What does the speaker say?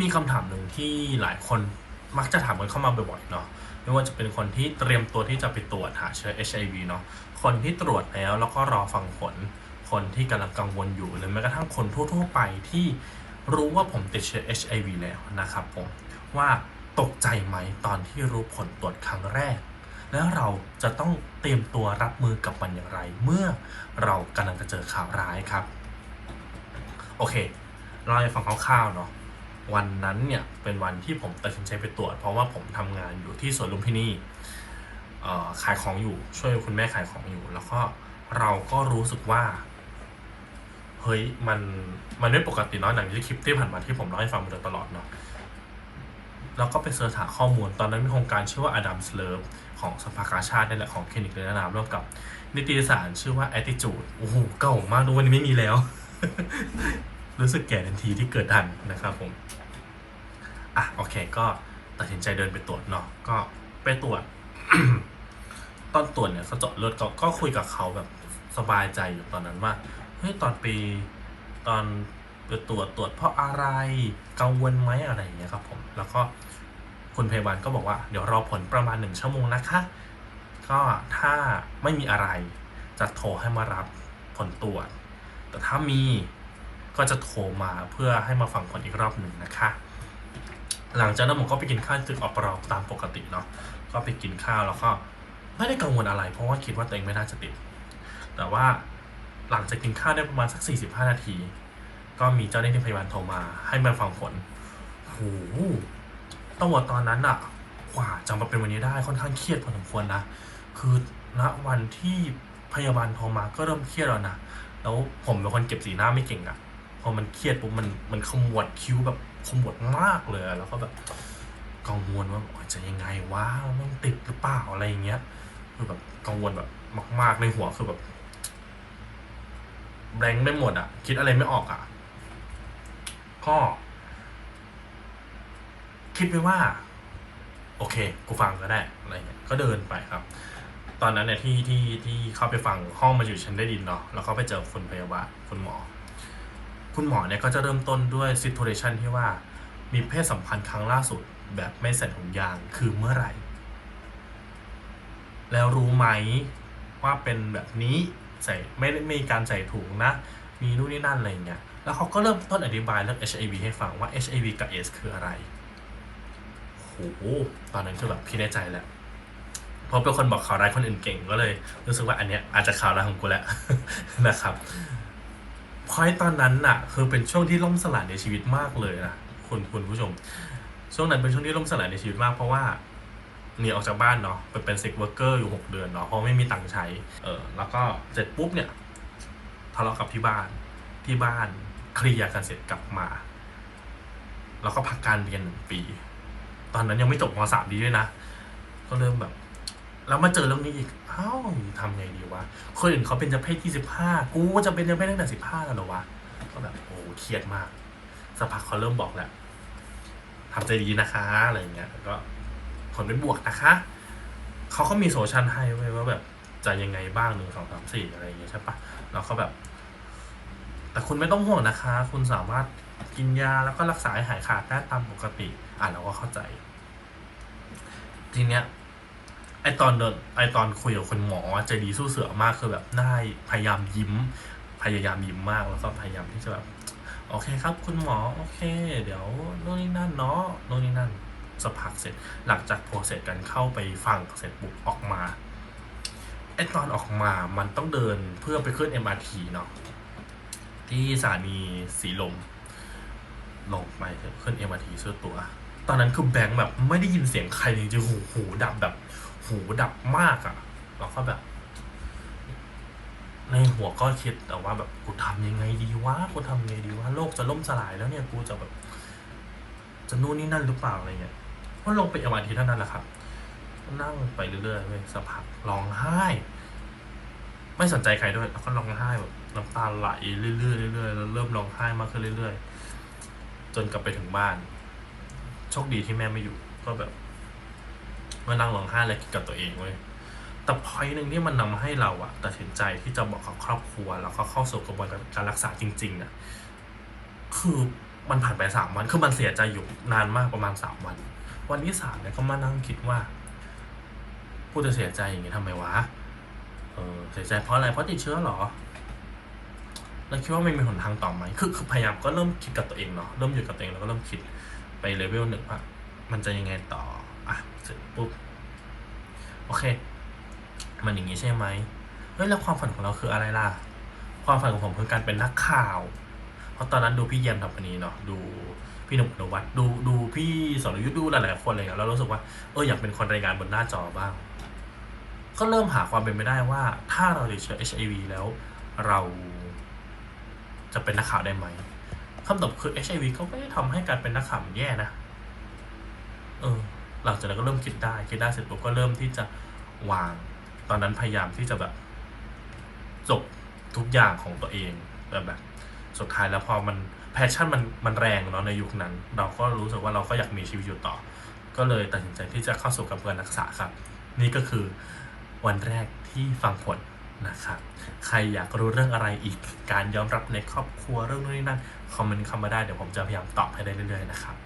มีคำถามหนึ่งที่หลายคนมักจะถามกันเข้ามาบ่อยๆเนาะไม่ว่าจะเป็นคนที่เตรียมตัวที่จะไปตรวจหาเชื้อ HIV เนาะคนที่ตรวจแล้วแล้วก็รอฟังผล คนที่กำลังกังวลอยู่หรือแม้กระทั่งคนทั่วๆไปที่รู้ว่าผมติดเชื้อ HIV แล้วนะครับผมว่าตกใจไหมตอนที่รู้ผลตรวจครั้งแรก แล้วเราจะต้องเตรียมตัวรับมือกับมันอย่างไร เมื่อเรากำลังจะเจอข่าวร้ายครับ โอเค เราให้ฟังคร่าวๆเนาะ วันนั้นเนี่ยเป็นวันที่ผมตัดสินใจไปตรวจ เพราะว่าผมทำงานอยู่ที่สวนลุมพินีขายของอยู่ช่วยคุณแม่ขายของอยู่ แล้วก็เราก็รู้สึกว่าเฮ้ยมันมันไม่ปกติเนาะหนังที่คลิปที่ผ่านมาที่ผมเล่าให้ฟังมาโดยตลอดเนาะแล้วก็ไปเสิร์ชหาข้อมูลตอนนั้นมีโครงการชื่อว่า Adam s l e r v ของสภากาชาตินี่แหละของคลินิกเรนนามร่วมกับ นิตยสารชื่อว่า Attitude โอ้โหเก่ามากดูวันนี้ไม่มีแล้ว รู้สึกแก่ทันทีที่เกิดทันนะครับผม อะโอเค ก็ตัดสินใจเดินไปตรวจเนาะก็ไปตรวจ ตอนตรวจเนี่ยเขาเจาะเลือดก็ก็คุยกับเขาแบบสบายใจอยู่ตอนนั้นว่าเฮ้ยตอนปีตอนไปตรวจตรวจเพราะอะไรกังวลไหมอะไรอย่างเงี้ยครับผมแล้วก็คุณพยาบาลก็บอกว่าเดี๋ยวรอผลประมาณหนึ่งชั่วโมงนะคะ ก็ถ้าไม่มีอะไรจะโทรให้มารับผลตรวจ แต่ถ้ามีก็จะโทรมาเพื่อให้มาฟังผลอีกรอบหนึ่งนะคะ หลังจากนั้นผมก็ไปกินข้าวตึกอปรอตามปกติเนาะก็ไปกินข้าวแล้วก็ไม่ได้กังวลอะไร เพราะว่าคิดว่าตัวเองไม่น่าจะติด แต่ว่าหลังจากกินข้าวได้ประมาณสัก 45 นาที ก็มีเจ้าหน้าที่พยาบาลโทรมา ให้มาฟังผลโหต้องบอกตอนนั้นอะกว่าจะมาเป็นวันนี้ได้ค่อนข้างเครียดพอสมควรนะ คือณวันที่พยาบาลโทรมาก็เริ่มเครียดแล้วนะ แล้วผมเป็นคนเก็บสีหน้าไม่เก่งอะ พอมันเครียดปุ๊บมันมันขมวดคิ้วแบบขมวดมากเลย แล้วก็แบบกังวลว่าจะยังไงวะมันติดหรือเปล่าอะไรอย่างเงี้ยคือแบบกังวลแบบมาก ๆในหัวคือแบบแบงค์ไม่หมดอะคิดอะไรไม่ออกอะก็ คิดไปว่า โอเค กูฟังก็ได้อะไรเงี้ยก็เดินไปครับ ตอนนั้นเนี่ยที่ที่ที่เข้าไปฟังห้องมาอยู่ชั้นได้ดินเนาะแล้วก็ไปเจอคุณพยาบาลคุณหมอ คุณหมอเนี่ยก็จะเริ่มต้นด้วย situation ที่ว่ามีเพศสัมพันธ์ครั้งล่าสุดแบบไม่ใส่ถุงยางคือเมื่อไหร่ แล้วรู้ไหมว่าเป็นแบบนี้ใส่ไม่ไม่มีการใส่ถุงนะ มีนู่นนี่นั่นอะไรอย่างเงี้ยแล้วเขาก็เริ่มต้นอธิบายเรื่อง HIV ให้ฟังว่า HIV กับ AIDS คืออะไรโหตอนนั้นคือแบบพี่แน่ใจแหล้วเพราะเป็นคนบอกข่าวร้ายคนอื่นเก่งก็เลย รู้สึกว่าอันเนี้ยอาจจะข่าวร้ายของกูแหละนะครับ พอยตอนนั้นน่ะ คือเป็นช่วงที่ล่มสลายในชีวิตมากเลยนะคุณคุณผู้ชม ช่วงนั้นเป็นช่วงที่ล่มสลายในชีวิตมากเพราะว่าหนีออกจากบ้านเนาะไปเป็นเซ็กเวอร์เกอร์อยู่หกเดือนเนาะเพราะไม่มีตังค์ใช้ เออแล้วก็เสร็จปุ๊บเนี่ยทะเลาะกับที่บ้านที่บ้านเคลียร์กันเสร็จกลับมา แล้วก็พักการเรียนหนึ่งปี ตอนนั้นยังไม่จบมสามดีด้วยนะ ก็เริ่มแบบ แล้วมาเจอเรื่องนี้อีกเอ้าทำไงดีวะ คนอื่นเขาเป็นจะเพศที่สิบห้ากูจะเป็นจะเพศตั้งแต่สิบห้าแล้วเหรอวะ ก็แบบโอ้เครียดมากสักพักเขาเริ่มบอกแหล้วทำใจดีนะคะอะไรอย่างเงี้ยแล้วก็ผลเป็นบวกนะคะเขาก็มีโซชันให้ไว้ว่าแบบจะยังไงบ้างหนึ่งสองสามสี่อะไรอย่างเงี้ยใช่ปะแล้วก็แบบ แต่คุณไม่ต้องห่วงนะคะ คุณสามารถกินยาแล้วก็รักษาให้หายขาดได้ตามปกติ อะเราก็เข้าใจ ทีเนี้ย ตอนเดินไอตอนคุยกับคุณหมอใจดีสู้เสือมากคือแบบได้พยายามยิ้ม พยายามยิ้มมากแล้วก็พยายามที่จะแบบโอเคครับ คุณหมอโอเค เดี๋ยวโน่นนี่นั่นเนาะโน่นนี่นั่นสักพักเสร็จหลังจากโปรเซสกันเข้าไปฟังเสร็จปุ๊บออกมาไอตอนออกมามันต้องเดินเพื่อไปขึ้น MRT เนาะที่สถานีสีลมลงไปขึ้น MRT ซื้อตัว ตอนนั้นคือแบงค์แบบไม่ได้ยินเสียงใครจริงๆหูหูดับแบบ หูดับมากอะ่ะแล้วก็แบบ ในหัวก็คิดแต่ว่าแบบกูทำยังไงดีวะกูทำยังไงดีวะโลกจะล่มสลายแล้วเนี่ยกูจะแบบ จะนู่นนี่นั่นหรือเปล่าอะไรเงี้ยพอลงไปประมาทีเท่านั้นแหละครับ นั่งไปเรื่อยๆเว้ยสักพักร้องไห้ ไม่สนใจใครด้วย แล้วก็ร้องไห้แบบน้ำตาไหลเรื่อยๆเรื่อยๆแล้วเริ่มร้องไห้มากขึ้นเรื่อยๆ จนกลับไปถึงบ้าน โชคดีที่แม่ไม่อยู่ ก็แบบ มานั่งร้องไห้และคิดกับตัวเองเว้ยแต่พอยหนึ่งที่มันนำให้เราอะตัดสินใจที่จะบอกกับครอบครัว แล้วก็เข้าสู่กระบวนการรักษาจริงๆอะคือมันผ่านไปสามวันคือมันเสียใจอยู่นานมากประมาณสามวัน วันที่สามเนี่ยก็มานั่งคิดว่ากูจะเสียใจอย่างนี้ทำไมวะเออเสียใจเพราะอะไรเพราะติดเชื้อเหรอแล้วคิดว่าไม่มีหนทางต่อไหมคือคือพยายามก็เริ่มคิดกับตัวเองเนาะเริ่มอยู่กับตัวเองแล้วก็เริ่มคิดไปเลเวลหนึ่งว่ามันจะยังไงต่อ ปุ๊บโอเค มันอย่างนี้ใช่ไหมเฮ้ยแล้วความฝันของเราคืออะไรล่ะ ความฝันของผมคือการเป็นนักข่าว เพราะตอนนั้นดูพี่เยี่ยมทำคนนี้เนาะดูพี่หนุ่มนวัดดูดูพี่สรยุทธ์ดูหลายๆคนเลยอะแล้วรู้สึกว่าเอออยากเป็นคนรายงานบนหน้าจอบ้าง ก็เริ่มหาความเป็นไปได้ว่า ถ้าเราติดเชื้อ HIV แล้วเราจะเป็นนักข่าวได้ไหมคำตอบคือ HIV ก็ไม่ได้ทำให้การเป็นนักข่าวมันแย่นะ เออ หลังจากนั้นก็เริ่มคิดได้ คิดได้เสร็จปุ๊บก็เริ่มที่จะวาง ตอนนั้นพยายามที่จะแบบจบทุกอย่างของตัวเองแบบแบบ สุดท้ายแล้วพอมันแพชชั่นมันมันแรงเนาะในยุคนั้น เราก็รู้สึกว่าเราก็อยากมีชีวิตอยู่ต่อ ก็เลยตัดสินใจที่จะเข้าสู่กระบวนการรักษาครับ นี่ก็คือวันแรกที่ฟังผลนะครับ ใครอยากรู้เรื่องอะไรอีก การยอมรับในครอบครัวเรื่องนู้นนี่นั่น คอมเมนต์เข้ามาได้ เดี๋ยวผมจะพยายามตอบให้ได้เรื่อยๆนะครับ